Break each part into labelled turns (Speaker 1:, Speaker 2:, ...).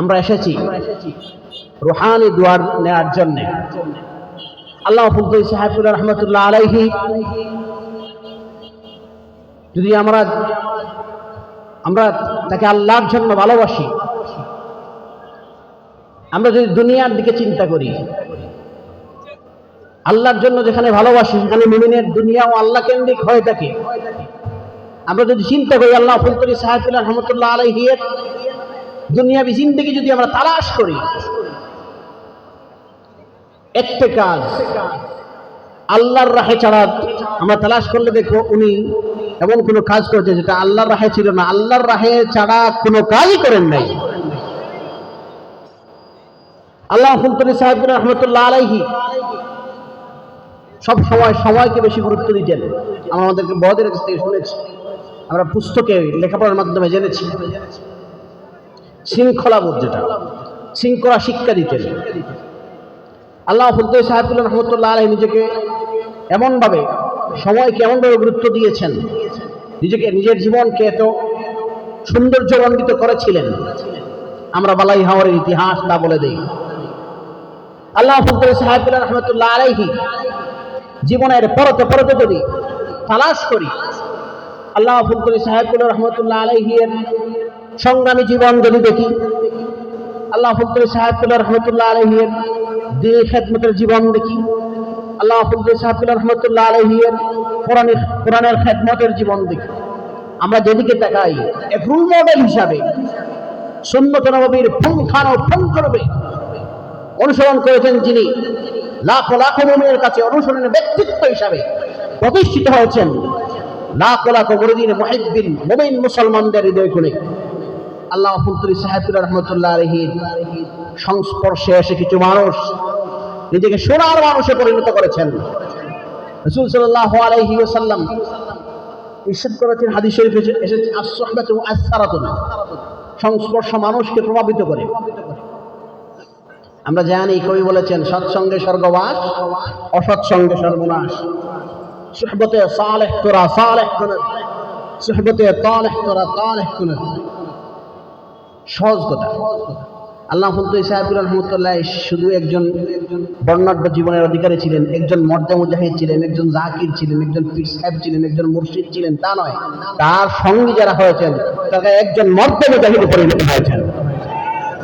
Speaker 1: আমরা এসেছি রুহানি দুয়ার নেওয়ার জন্যে। আল্লাহ ফুলতুল সাহেবুল্লাহ রহমতুল্লাহ আলাইহি, যদি আমরা আমরা তাকে আল্লাহর জন্য ভালোবাসি, আমরা যদি দুনিয়ার দিকে চিন্তা করি, আল্লাহর জন্য যেখানে ভালোবাসি, সেখানে মুমিনের দুনিয়া ও আল্লাহ কেন্দ্রিক হয়ে থাকে। আমরা যদি চিন্তা করি, আল্লাহ ফুলতরি সাহেবুল্লাহ রহমতুল্লাহ আলহিয়ের দুনিয়াবি জিন্দগি যদি আমরা তালাশ করি, একটা কাজ আল্লাহর রাহে ছাড়া আমরা তালাশ করলে দেখব উনি এমন কোনো কাজ করেছে যেটা আল্লাহর রাহে ছিল না। আল্লাহর রাহে ছাড়া কোনো কাজই করেন নাই। আল্লাহ ফুলতরি সাহেবুল্লাহ রহমতুল্লাহ আলাইহি সব সময় সময়কে বেশি গুরুত্ব দিতেন। আমাদেরকে বড়দের কাছ থেকে শুনেছি। আমরা পুস্তকে লেখাপড়ার মাধ্যমে জেনেছি। শৃঙ্খলাবোধ যেটা, শৃঙ্খলা শিক্ষা দিতেন। আল্লাহ ফুলতৈ সাহেবুল্লাহ রহমতুল্লাহ আলহী নিজেকে এমনভাবে, সময়কে এমনভাবে গুরুত্ব দিয়েছেন, নিজেকে নিজের জীবনকে এত সৌন্দর্যমণ্ডিত করেছিলেন। আমরা বালাই হাওয়ারের ইতিহাস তা বলে দেই। আল্লাহ ফুলতৈ সাহেবুল্লাহ রহমতুল্লাহ আলাইহি জীবনের পরতে পরতে যদি তালাশ করি, আল্লাহ ফুলকরি সাহেবুল্লাহ রহমতুল্লাহ আলহিয়ের সংগ্রামী জীবন যদি দেখি, আল্লাহ ফুলকরি সাহেবুল্লাহ রহমতুল্লাহ আলহিয়ের দিনী খেদমতের জীবন দেখি, আল্লাহ ফুলকরি সাহেবুল্লাহ রহমতুল্লাহ আলহিয়ের কোরআনের কোরআনের খেদমতের জীবন দেখি। আমরা যেদিকে তাকাই, এক রুল মডেল হিসাবে, সুন্নত নবীর পুঙ্খানো করবে অনুসরণ করেছেন যিনি লাখো লাখো মুমিনের কাছে অনুসরণের ব্যক্তিত্ব হিসাবে প্রতিষ্ঠিত হয়েছেন। লাখো লাখো মুরিদিন, মুহিব্বিন, মুমিন মুসলমানদের হৃদয় খুলে। আল্লাহ ফুলতুরি রহমতুল্লাহ আলহির সংস্পর্শে এসে কিছু মানুষ নিজেকে সোনার মানুষে পরিণত করেছেন। রসুল সাল্লাহ আলহি করেছেন শরীফ এসেছে আসসালাতু আসসারাতুন সংস্পর্শ মানুষকে প্রভাবিত করে। আমরা জানি কবি বলেছেন, সৎসঙ্গে স্বর্গবাস, অসৎসঙ্গে সর্বনাশ। সুহবতে সালেহ তোরা সালেহ তোরা। সহজ কথা। আল্লাহ ফুলতুই সাহেবুল রহমতুল্লাহ শুধু একজন বর্ণাঢ্য জীবনের অধিকারী ছিলেন, একজন মর্দা মুজাহিদ ছিলেন, একজন জাকির ছিলেন, একজন পীর সাহেব ছিলেন, একজন মুর্শিদ ছিলেন, তা নয়। তার সঙ্গী যারা হয়েছেন তারা একজন মর্দা মুজাহিদে পরিণত হয়েছেন।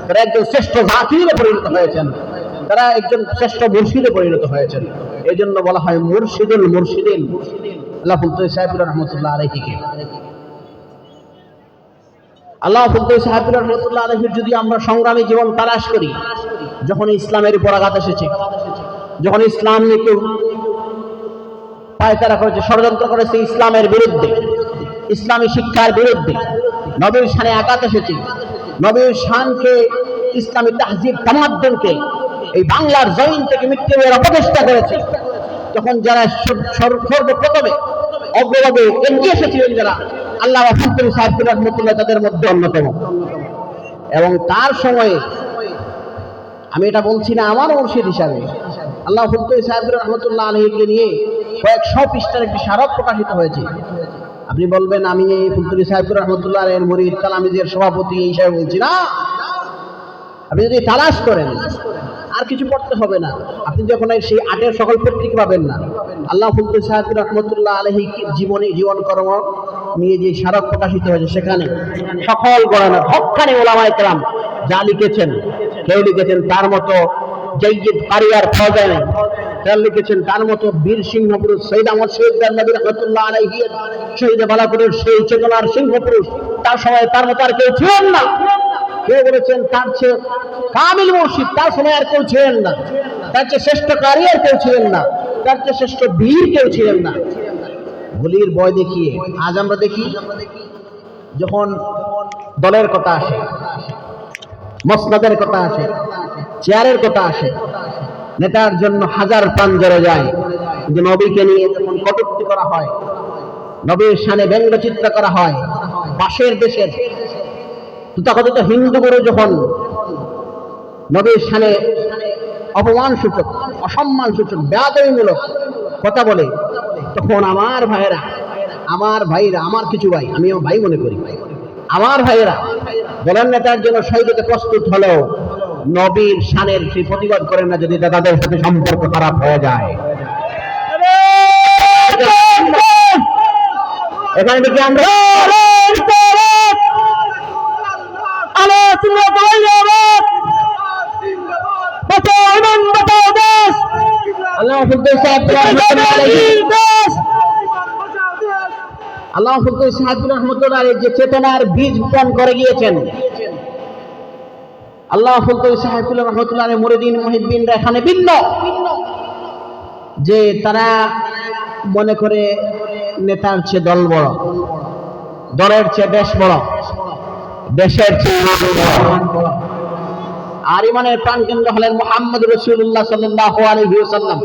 Speaker 1: তারা একজন শ্রেষ্ঠ জাতিরে পরিণত হয়েছেন। তারা একজন শ্রেষ্ঠ মুর্শিদে পরিণত হয়েছেন। এই জন্য বলা হয় মুর্শিদুল মুর্শিদিন। আল্লাহ ফুলতুই সাহেবুল রহমতুল্লাহ আলহিকে আল্লাহ সাহেবুল রহমতুল্লাহ আলহির যদি আমরা সংগ্রামী জীবন তালাশ করি, যখন ইসলামের উপর আঘাত এসেছে, যখন ইসলাম নিয়ে কেউ পায়তারা করেছে, ষড়যন্ত্র করেছে ইসলামের বিরুদ্ধে, ইসলামী শিক্ষার বিরুদ্ধে, নবীর সানে আঘাত এসেছে, নবীর শানকে, ইসলামী তাহজিব তামাদ্দনকে, এই বাংলার জমিন থেকে মৃত্যুর অপচেষ্টা করেছে, তখন যারা সর্বপ্রথমে অগ্রভাবে এগিয়ে এসেছিলেন যারা আল্লাহ রহমতুল সাহেবুল রহমতুল্লাহ তাদের মধ্যে অন্যতম। এবং তার সময়ে, আমি এটা বলছি না আমার মুর্শিদ হিসাবে আল্লাহ ফুলতুল সাহেবুল রহমতুল্লাহ আলহীকে নিয়ে কয়েকশো পৃষ্ঠার একটি স্মারক প্রকাশিত হয়েছে। আপনি বলবেন, আমি এই ফুলতুলি সাহেবুর রহমতুল্লাহ এর মরিদ তালামিজের সভাপতি এই হিসাবে বলছি না। আপনি যদি তালাশ করেন, আর কিছু পড়তে হবে না। আপনি যখন সেই আটের সকল পত্রিকা পাবেন না আল্লাহ ফুলতুল সাহেবুর রহমতুল্লাহ আলহী জীবনী জীবন কর্ম নিয়ে যে স্মারক প্রকাশিত হয়েছে সেখানে সকল গণনা হকানি ওলামায় কেরাম যা লিখেছেন, কেউ লিখেছেন তার মতো জৈয়দ পারিয়ার ফজানে তার লিখেছেন তার মতো বীর সিংহ পুরুষ সৈদ আমর শহীদ নবী রহমতুল্লাহ আলাইহি, শহীদ বালাপুরের সেই চেতনার সিংহ পুরুষ তার সময় তার মতো আর কেউ ছিলেন না। কেউ বলেছেন তার চেয়ে কামিল মুর্শিদ, তার সময় আর কেউ ছিলেন না। তার চেয়ে শ্রেষ্ঠ কারি আর কেউ ছিলেন না। তার চেয়ে শ্রেষ্ঠ বীর কেউ ছিলেন না। ভুলির বয় দেখিয়ে, আজ আমরা দেখি যখন দলের কথা আসে, মসনাদের কথা আসে, চেয়ারের কথা আসে, নেতার জন্য হাজার প্রাণ জড়ে যায়। কিন্তু নবীকে নিয়ে যখন কটুক্তি করা হয়, নবীর সানে ব্যঙ্গচিত্র করা হয়, পাশের দেশের তথাকথিত হিন্দু গুরু যখন নবীর সানে অপমান সূচক অসম্মান সূচক বেয়াদবিমূলক কথা বলে, তখন আমার ভাইয়েরা, আমার ভাইরা, আমার কিছু ভাই, আমি আমার ভাই মনে করি, আমার ভাইয়েরা দলের নেতার জন্য শহীদ হতে প্রস্তুত হলেও নবীর শানের সেই প্রতিবাদ করেন না যদি তাদের সাথে সম্পর্ক খারাপ হয়ে যায়। এখানে দেখি আমরা। আল্লাহ আল্লাহ রহমতুল্লাহ যে চেতনার বীজ বপন করে গিয়েছেন। আল্লাহ ফুলতুল সাহেব রহমতুল্লাহ আলাইহি মুরিদিন মুহিব্বিনরা এখানে ভিন্ন। যে তারা মনে করে নেতার চেয়ে দল বড় দলের চেয়ে দেশ বড় দেশের চেয়ে বড়। আর ইমানের প্রাণকেন্দ্র হলেন মোহাম্মদ রসুল্লাহ সাল্লাহ আলহি সাল্লাম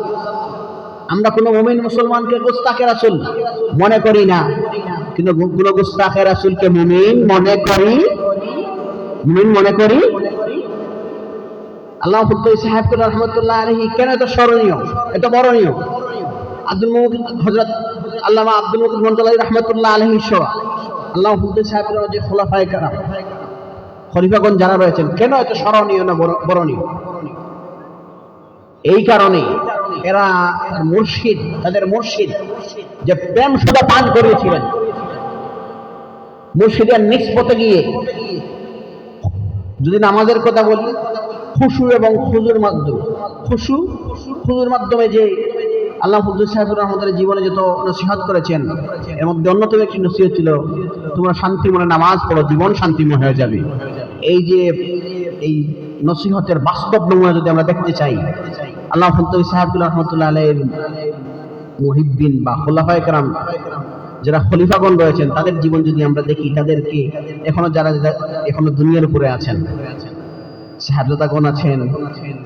Speaker 1: আমরা কোনো মুমিন মুসলমানকে গুস্তাকে রাসুল মনে করি না, কিন্তু কোনো গুস্তাকে রাসুলকে মুমিন মনে করি, মুমিন মনে করি? আল্লাহ সাহেব রহমতুল্লাহ আলহি কেন এত স্মরণীয়, এত বরণীয়? আব্দুল মুকিদ হজরত আব্দুল মুকিদ মন্ডল রহমতুল্লাহ আলহি সহ। আল্লাহ সাহেব যে খোলাফায় খলিফাগণ যারা রয়েছেন, কেন এত স্মরণীয় না বরণীয়? এই কারণে এরা মুর্শিদ, তাদের মুর্শিদ যে প্রেম সুদা পান করিয়েছিলেন। মুর্শিদের নিষ্পতে গিয়ে যদি নামাজের কথা বলি, খুশু এবং খুজুর মাধ্যমে খুশু, খুজুর মাধ্যমে যে আল্লাহ ফজল সাহেব রহমতের জীবনে যত নসিহত করেছেন, এর মধ্যে অন্যতম একটি নসিহত ছিল, তোমরা শান্তি মনে নামাজ পড়ো, জীবন শান্তিময় হয়ে যাবে। এই যে এই নসিহতের বাস্তব নমুনা যদি আমরা দেখতে চাই, আল্লাহ ফজল সাহেব রহমতুল্লাহ আলাইহির মুহিব্বিন বা খোলাফায়ে কেরাম যারা খলিফাগণ রয়েছেন, তাদের জীবন যদি আমরা দেখি, তাদেরকে এখনও যারা যারা এখনও দুনিয়ার উপরে আছেন সাহাবজাদাগণ আছেন,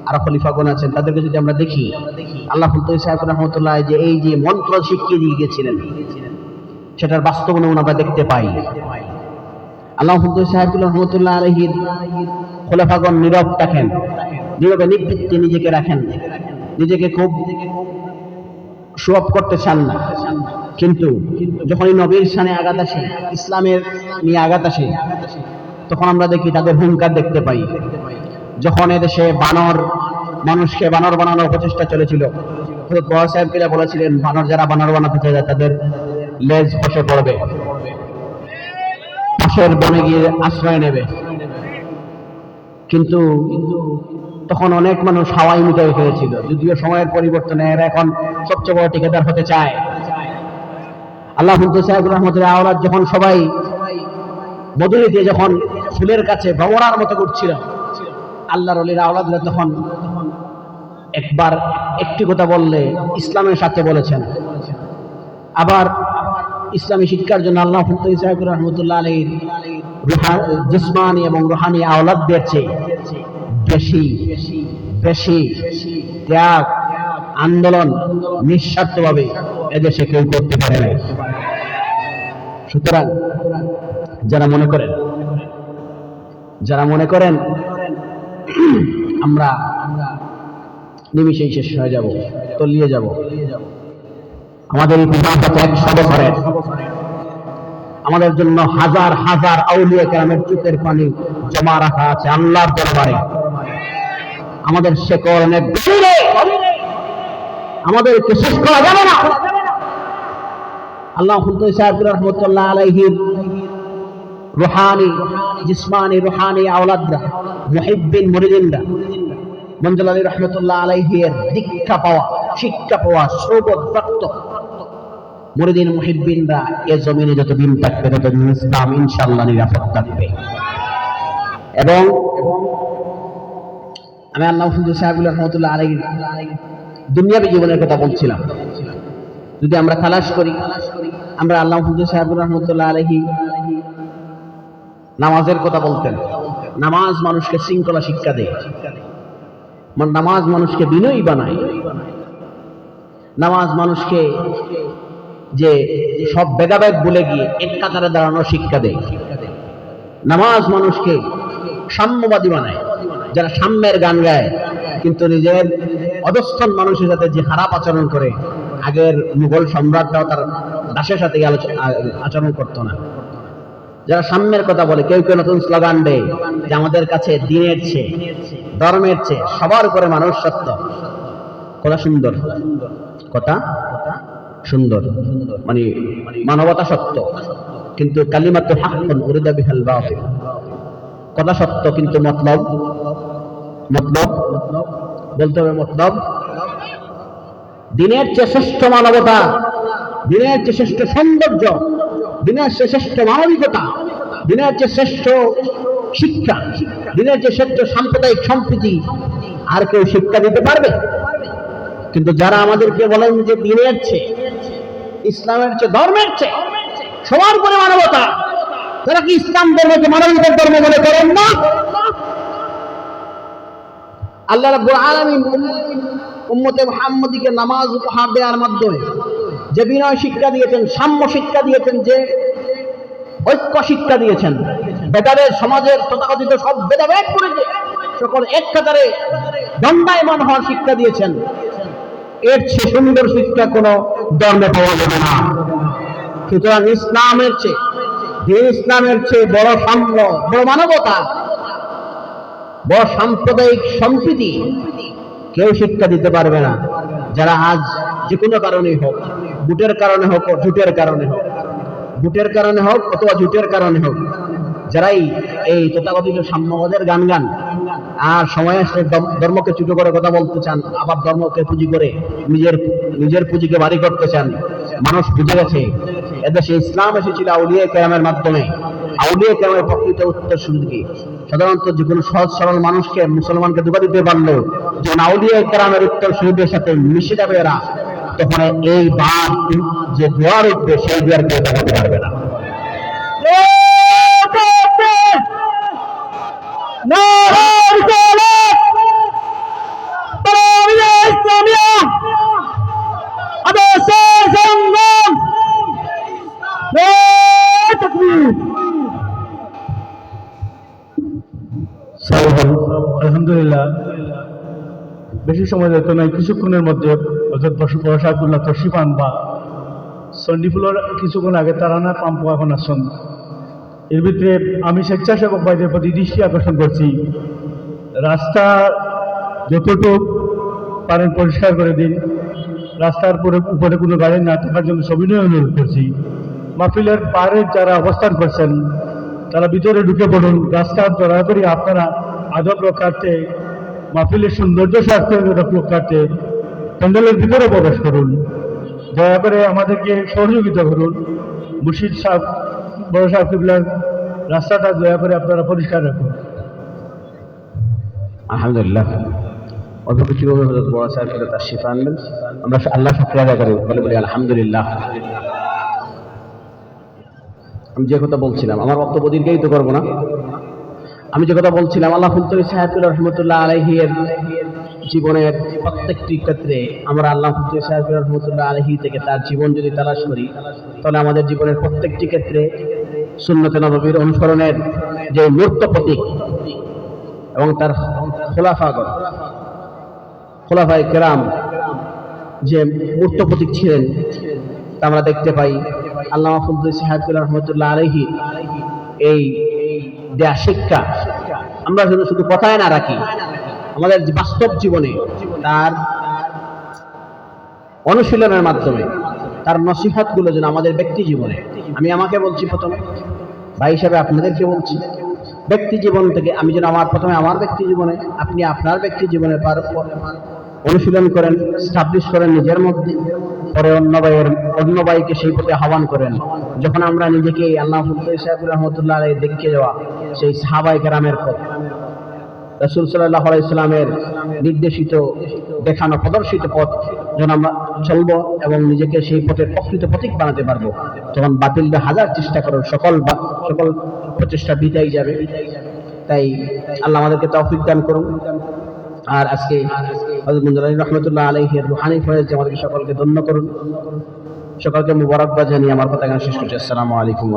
Speaker 1: আর খলিফাগণ আছেন, তাদেরকে যদি আমরা দেখি, আল্লাহ ফুলতই সাহেব রহমতুল্লাহ যে এই যে মন্ত্র শিখিয়ে দিয়ে গেছিলেন সেটার বাস্তব নমুনা আমরা দেখতে পাই। আল্লাহ ফুলতই সাহেব রহমতুল্লাহ খোলাফাগণ নীরব নীরবে নিবৃত্তি নিজেকে রাখেন নিজেকে খুব করতে চান না। কিন্তু নবীর সানে আঘাত আসে, ইসলামের নিয়ে আঘাত আসে, তখন আমরা দেখি তাদের হুঙ্কার দেখতে পাই। যখন এদেশে বানর, মানুষকে বানর বানানোর প্রচেষ্টা চলেছিল বড় সাহেব বলেছিলেন, বানর যারা বানর বানাতে চায় তাদের লেজ বসে পড়বে। পাশের বনে গিয়ে আশ্রয় নেবে। কিন্তু তখন অনেক মানুষ হাওয়াই মিটাই হয়েছিল যদিও সময়ের পরিবর্তনে এরা এখন সবচেয়ে বড় টিকেদার হতে চায়। আল্লাহ সাহেব রহমতুল্লাহ আওলাদ যখন সবাই মধুরীতে যখন ফুলের কাছে ভ্রমণার মতো করছিল আল্লাহর অলির আওলাদরা তখন একবার একটি কথা বললে ইসলামের সাথে বলেছেন। আবার ইসলামী শিক্ষার জন্য আল্লাহ সাহেব রহমতুল্লাহ আলীর জিসমানি এবং রুহানি আওলাদদের চেয়ে বেশি বেশি ত্যাগ, আন্দোলন নিঃস্বার্থভাবে এদেশে কেউ করতে পারে নাই। সুতরাং যারা মনে করেন, যারা মনে করেন, আমরা নিমিশেই শেষ হয়ে যাব, তলিয়ে যাব। আমাদের ইতিহাস একশো বছরের আমাদের জন্য হাজার হাজার আউলিয়া কেরামের চোখের পানি জমা রাখা আছে আল্লাহর দরবারে। আমাদের শেকড় অনেক। আমাদেরকে শেষ করা যাবে না। আল্লাহ ফুলতই সাহেব রহমতুল্লাহ আলাইহির রুহানি, জিসমানি রুহানি আওলাদরা মুহিব্বিন মুরিদিনরা মঞ্জুল আলী রহমতুল্লাহ আলাইহির দীক্ষা পাওয়া, শিক্ষা পাওয়া সৌবত প্রাপ্ত মুরিদিন মুহিব্বিনরা এ জমিনে যতদিন থাকবে ততদিন ইসলাম ইনশাআল্লাহ নিরাপদ থাকবে। এবং আমি আল্লাহ ফুলতই সাহেব রহমতুল্লাহ আলাইহির দুনিয়াবী জীবনের কথা বলছিলাম। যদি আমরা তালাশ করি, আমরা আল্লাহ হুজুর সাহেব রহমতুল্লাহ আলহি নামাজের কথা বলতেন। নামাজ মানুষকে শৃঙ্খলা শিক্ষা দেয়। নামাজ মানুষকে বিনয়ী বানায়। নামাজ মানুষকে যে সব ভেদাভেদ ভুলে গিয়ে এক কাতারে দাঁড়ানোর শিক্ষা দেয়। নামাজ মানুষকে সাম্যবাদী বানায়। যারা সাম্যের গান গায়, কিন্তু নিজের অধস্থন মানুষের সাথে যে খারাপ আচরণ করে, আগের মুঘল সম্রাটরাও তার দাসের সাথে আচরণ করতো না। যারা সাম্যের কথা বলে, কেউ কেউ নতুন স্লোগান দেয় যে আমাদের কাছে দিনের চেয়ে, ধর্মের চেয়ে সবার উপরে মানুষ সত্য। কথা সুন্দর। কথা? সুন্দর মানে মানবতা সত্য। কিন্তু কালিমাত হাক্কুন উরিদা বিহাল বাতিল। কথা সত্য কিন্তু মতলব? মতলব? বলতে হবে মতলব। দিনের চেয়ে শ্রেষ্ঠ মানবতা, দিনের চেয়ে শ্রেষ্ঠ সৌন্দর্য, দিনের চেয়ে শ্রেষ্ঠ মানবিকতা, দিনের চেয়ে শ্রেষ্ঠ শিক্ষা, দিনের চেয়ে শ্রেষ্ঠ সাম্প্রদায়িক সম্প্রীতি, আর কেউ শিক্ষা দিতে পারবে? কিন্তু যারা আমাদেরকে বলেন যে দিনের চেয়ে, ইসলামের চেয়ে ধর্মের চেয়ে, সবার উপরে মানবতা, তারা কি ইসলাম ধর্মকে মানবিকতার ধর্ম মনে করেন না? আল্লাহ রাব্বুল আলামিন উম্মতে মুহাম্মদীকে নামাজ উপহার দেওয়ার মাধ্যমে যে বিনয় শিক্ষা দিয়েছেন, সাম্য শিক্ষা দিয়েছেন, যে ঐক্য শিক্ষা দিয়েছেন বেদারের সমাজের তথাকথিত সব ভেদাভেদ করেছে সকল এক কাতারে দণ্ডায়মান হওয়ার শিক্ষা দিয়েছেন। এর চেয়ে সুন্দর শিক্ষা কোনো ধর্মে পাওয়া যাবে না। সুতরাং ইসলামের চেয়ে, দিন ইসলামের চেয়ে বড় সাম্য, বড় মানবতা, বড় সাম্প্রদায়িক সম্প্রীতি কেউ শিক্ষা দিতে পারবে না। যারা আজ যে কোনো কারণেই হোক বুটের কারণে হোক জুটের কারণে হোক বুটের কারণে হোক অথবা জুটের কারণে হোক, যারাই এই তথাকথিত সাম্যবাদের গান গান আর সময় আসলে ধর্মকে ছোট করে কথা বলতে চান, আবার ধর্মকে পুঁজি করে নিজের নিজের পুঁজিকে বাড়ি করতে চান, মানুষ বুঝে গেছে। এদেশে ইসলাম এসেছিল আউলিয়া কেরামের মাধ্যমে। আউলিয়া কেরামের প্রকৃত উত্তর কি সাধারণত যে কোনো সহজ সরল মানুষকে, মুসলমানকে ধোকা দিতে পারলেও যখন আউলিয়া কেরামের উত্তর শহীদের সাথে মিশে যাবে এরা, তখন এই বাদ যে জোয়ার উঠবে, সেই জোয়ার কেউ দেখাতে পারবে না।
Speaker 2: সময় যেত নাই কিছুক্ষণের মধ্যে হজরত বসা আব্দুল্লাহ তশিফান বা সন্ডিফুলের কিছুক্ষণ আগে তারানা পাম্প এখন আসছেন এর ভিতরে আমি স্বেচ্ছাসেবক ভাইদের প্রতি দৃষ্টি আকর্ষণ করছি। রাস্তা যতটুকু পারেন পরিষ্কার করে দিন। রাস্তার উপরে উপরে কোনো গাড়ি না থাকার জন্য সবিনয় অনুরোধ করছি। মাহফিলের পাড়ে যারা অবস্থান করছেন, তারা ভিতরে ঢুকে পড়ুন। রাস্তা দয়া করে আপনারা আদব রক্ষার্থে মাহফিলের সৌন্দর্য রক্ষার্থে প্যান্ডেলের ভিতরে প্রবেশ করুন। দয়া করে আমাদেরকে সহযোগিতা করুন। মুর্শিদ সাহেব, বড় সাহেব রাস্তাটা দয়া করে আপনারা পরিষ্কার রাখুন।
Speaker 1: আলহামদুলিল্লাহ। বড় সাহেব তার শিফা আনবেন। আমরা আল্লাহ শুক্রিয়া করি, বলে বলি আলহামদুলিল্লাহ। আমি যে কথা বলছিলাম, আমার বক্তব্য দীর্ঘায়িত করব না। আমি যে কথা বলছিলাম, আল্লাহ ফুলতরি সাহেবুল রহমতুল্লাহ আলহির জীবনের প্রত্যেকটি ক্ষেত্রে আমরা আল্লাহ ফুলতরি সাহেবুল রহমতুল্লাহ আলহি থেকে তার জীবন যদি তালাশ করি, তাহলে আমাদের জীবনের প্রত্যেকটি ক্ষেত্রে সুন্নতে নবীর অনুসরণের যে মূর্ত প্রতীক এবং তার খোলাফাগর, খোলাফায় কেরাম যে মূর্ত প্রতীক ছিলেন, তা আমরা দেখতে পাই। আল্লাহ ফজল সাহেবুল রহমতুল্লাহ আলহি এই দেয়া শিক্ষা। আমরা শুধু শুধু কথায় না রাখি, আমাদের বাস্তব জীবনে তার অনুশীলনের মাধ্যমে, তার নসিহতগুলো যেন আমাদের ব্যক্তি জীবনে। আমি আমাকে বলছি প্রথমে, ভাই হিসাবে আপনাদেরকে বলছি, ব্যক্তি জীবন থেকে আমি যেন আমার, প্রথমে আমার ব্যক্তি জীবনে, আপনি আপনার ব্যক্তি জীবনে পার অনুশীলন করেন স্টাবলিশ করেন নিজের মধ্যে, পরে অন্য ভাইয়ের, অন্য ভাইকে সেই পথে আহ্বান করেন। যখন আমরা নিজেকে আল্লাহ সাহেব রহমতুল্লাহ দেখে যাওয়া, সেই সাহাবাই কেরামের পথ। রসুল সাল্লাহ ইসলামের নির্দেশিত, দেখানো, প্রদর্শিত পথ যখন আমরা চলবো এবং নিজেকে সেই পথের প্রকৃত প্রতীক বানাতে পারব, তখন বাতিলটা হাজার চেষ্টা করুন, সকল সকল প্রচেষ্টা বিদায় যাবে। তাই আল্লাহ আমাদেরকে তৌফিক দান করুন। আর আজকে রহমতুল্লাহ আলহের রুহানি ফয়েজ আমাদেরকে সকলকে ধন্য করুন। সকলকে মুবারকবাদ জানিয়ে আমার কথা এখানে শেষ করছি। আসসালামু আলাইকুম।